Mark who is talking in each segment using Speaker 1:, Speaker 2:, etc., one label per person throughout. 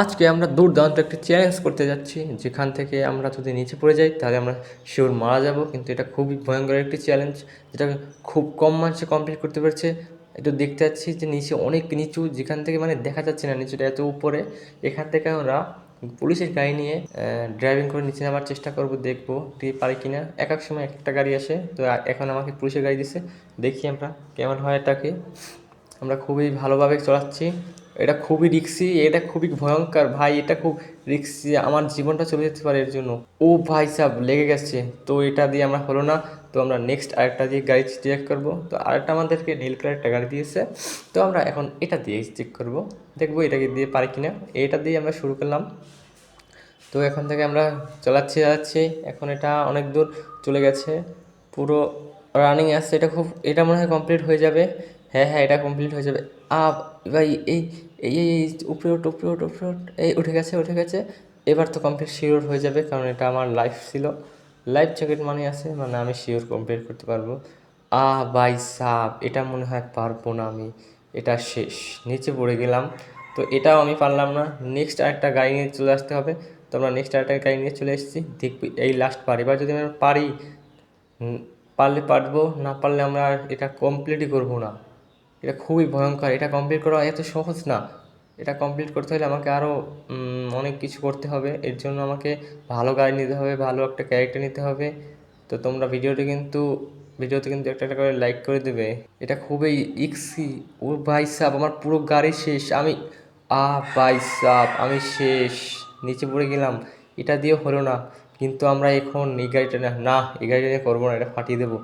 Speaker 1: আজকে আমরা দুর্দান্ত একটি চ্যালেঞ্জ করতে যাচ্ছি। যেখান থেকে আমরা যদি নিচে পড়ে যাই, তাহলে আমরা শিওর মারা যাব। কিন্তু এটা খুবই ভয়ঙ্কর একটি চ্যালেঞ্জ যেটা খুব কম মানুষে কমপ্লিট করতে পারছে। একটু দেখতে পাচ্ছি যে নিচে অনেক নিচু, যেখান থেকে মানে দেখা যাচ্ছে না নিচুটা এত উপরে। এখান থেকে আমরা পুলিশের গাড়ি নিয়ে ড্রাইভিং করে নিচে নামার চেষ্টা করব, দেখব দিয়ে পারি কিনা। এক এক সময় এক একটা গাড়ি আসে, তো এখন আমাকে পুলিশের গাড়ি দিছে। দেখি আমরা কেমন হয় এটাকে। আমরা খুবই ভালোভাবে চালাচ্ছি। এটা খুবই রিক্সি, এটা খুবই ভয়ঙ্কর। ভাই, এটা খুব রিক্সি, আমার জীবনটা চলে যেতে পারে এর জন্য। ও ভাই সাহ লেগে গেছে। তো এটা দিয়ে আমরা হলো না। তো আমরা নেক্সট আরেকটা দিয়ে গাড়ি চেক করব। তো আরেকটা আমাদেরকে নীল কালার একটা গাড়ি দিয়েছে। তো আমরা এখন এটা দিয়ে চেক করব। দেখব এটাকে দিয়ে পারি কিনা। এটা দিয়ে আমরা শুরু করলাম। তো এখন থেকে আমরা চালাচ্ছি চালাচ্ছি। এখন এটা অনেক দূর চলে গেছে। পুরো রানিং আসছে এটা খুব, এটা মনে হয় কমপ্লিট হয়ে যাবে। হ্যাঁ হ্যাঁ এটা কমপ্লিট হয়ে যাবে। আ, ভাই, এই এই এই উপরে ওঠ উপরে ওঠ উপরে ওঠ। এই, উঠে গেছে উঠে গেছে। এবার তো কমপ্লিট শিওর হয়ে যাবে, কারণ এটা আমার লাইফ ছিল। লাইফ জ্যাকেট মানে আছে মানে আমি শিওর কমপ্লিট করতে পারব। আ বাই সাপ এটা মনে হয় পারব না আমি। এটা শেষ, নিচে পড়ে গেলাম। তো এটাও আমি পারলাম না। নেক্সট আরেকটা গাড়ি নিয়ে চলে আসতে হবে। তো আমরা নেক্সট আরেকটা গাড়ি নিয়ে চলে এসেছি। দেখবি, এই লাস্ট পারি। এবার যদি আমরা পারি পারলে পারব, না পারলে আমরা এটা কমপ্লিটই করব না। এটা খুবই ভয়ঙ্কর, এটা কমপ্লিট করা এত সহজ না। এটা কমপ্লিট করতে হলে আমাকে আরও অনেক কিছু করতে হবে। এর জন্য আমাকে ভালো গাড়ি নিতে হবে, ভালো একটা ক্যারেক্টার নিতে হবে। তো তোমরা ভিডিওটি কিন্তু, ভিডিওতে কিন্তু একটা একটা করে লাইক করে দেবে। এটা খুবই ইক্সি ও ভাই সাহ আমার পুরো গাড়ি শেষ। আমি, আ ভাই সাপ আমি শেষ। নিচে পড়ে গেলাম। এটা দিয়ে হলো না। কিন্তু আমরা এখন এই গাড়িটা না এই গাড়িটা করব না, এটা ফাটিয়ে দেবো।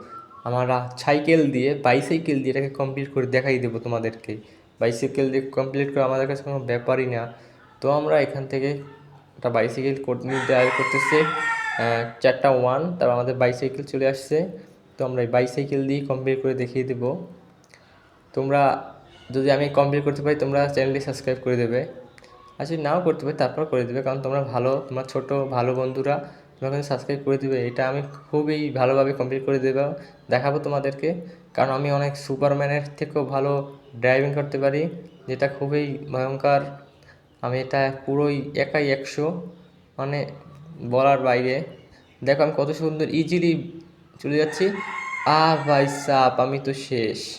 Speaker 1: আমরা সাইকেল দিয়ে বাইসাইকেল দিয়ে এটাকে কমপ্লিট করে দেখাই দেবো তোমাদেরকে। বাইসাইকেল দিয়ে কমপ্লিট করে আমাদের কাছে কোনো ব্যাপারই না। তো আমরা এখান থেকে একটা বাইসাইকেল আয় করতেছে। চারটা ওয়ান তারপর আমাদের বাইসাইকেল চলে আসছে। তো আমরা এই বাইসাইকেল দিয়ে কমপ্লিট করে দেখিয়ে দেবো। তোমরা যদি আমি কমপ্লিট করতে পারি, তোমরা চ্যানেলটি সাবস্ক্রাইব করে দেবে। আর যদি নাও করতে পারি, তারপর করে দেবে। কারণ তোমরা ভালো, তোমার ছোট, ভালো বন্ধুরা তোমরা কিন্তু সাবস্ক্রাইব করে দেবে। এটা আমি খুবই ভালোভাবে কমপ্লিট করে দেবো। দেখাবো তোমাদেরকে। কারণ আমি অনেক সুপারম্যানের থেকেও ভালো ড্রাইভিং করতে পারি, যেটা খুবই ভয়ঙ্কর। আমি এটা পুরোই একাই একশো। মানে বলার বাইরে। দেখো আমি কত সুন্দর ইজিলি চলে যাচ্ছি। আ ভাই সাপ, আমি তো শেষ।